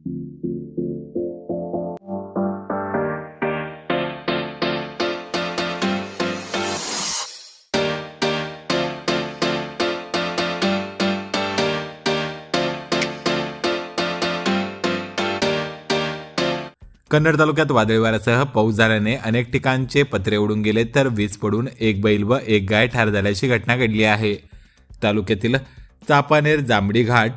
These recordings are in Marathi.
कन्नड तालुक्यात वादळी वाऱ्यासह पाऊस झाल्याने अनेक ठिकाणचे पत्रे उडून गेले तर वीज पडून एक बैल व एक गाय ठार झाल्याची घटना घडली आहे. तालुक्यातील चापानेर जांभडी घाट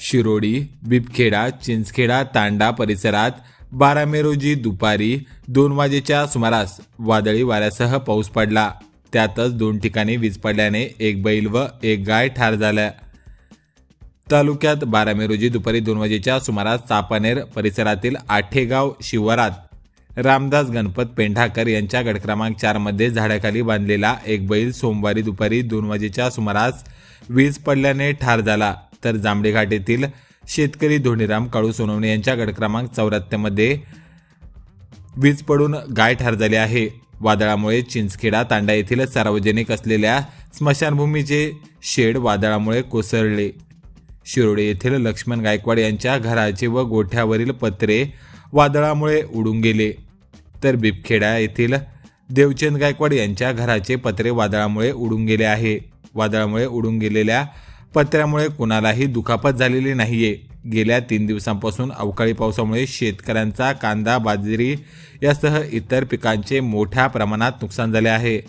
शिरोडी बिबखेडा चिंचखेडा तांडा परिसरात बारा मे रोजी दुपारी दोन वाजेच्या सुमारास वादळी वाऱ्यासह पाऊस पडला. त्यातच दोन ठिकाणी वीज पडल्याने एक बैल व एक गाय ठार झाल्या. तालुक्यात बारा मे रोजी दुपारी दोन वाजेच्या सुमारास चापानेर परिसरातील आठेगाव शिवारात रामदास गणपत पेंढाकर यांच्या गट क्रमांक चारमध्ये झाडाखाली बांधलेला एक बैल सोमवारी दुपारी दोन वाजेच्या सुमारास वीज पडल्याने ठार झाला. तर जांभडेघाट येथील शेतकरी धोनीराम काळू सोनवणे यांच्या गट क्रमांक चौऱ्याहत्तरमध्ये वीज पडून गाय ठार झाले आहे. वादळामुळे चिंचखेडा तांडा येथील सार्वजनिक असलेल्या स्मशानभूमीचे शेड वादळामुळे कोसळले. शिरोडे येथील लक्ष्मण गायकवाड यांच्या घराचे व गोठ्यावरील पत्रे वादळामुळे उडून गेले. तर बिबखेडा येथील देवचंद गायकवाड यांच्या घराचे पत्रे वादळामुळे उडून गेले आहे. वादळामुळे उडून गेलेल्या पत्र्यामुळे कुणालाही दुखापत झालेली नाहीये. गेल्या तीन दिवसांपासून अवकाळी पावसामुळे शेतकऱ्यांचा कांदा बाजरी यासह इतर पिकांचे मोठ्या प्रमाणात नुकसान झाले आहे.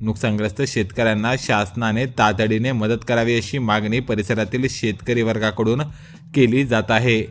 नुकसानग्रस्त शेतकऱ्यांना शासनाने तातडीने मदत करावी अशी मागणी परिसरातील शेतकरी वर्गाकडून केली जात आहे.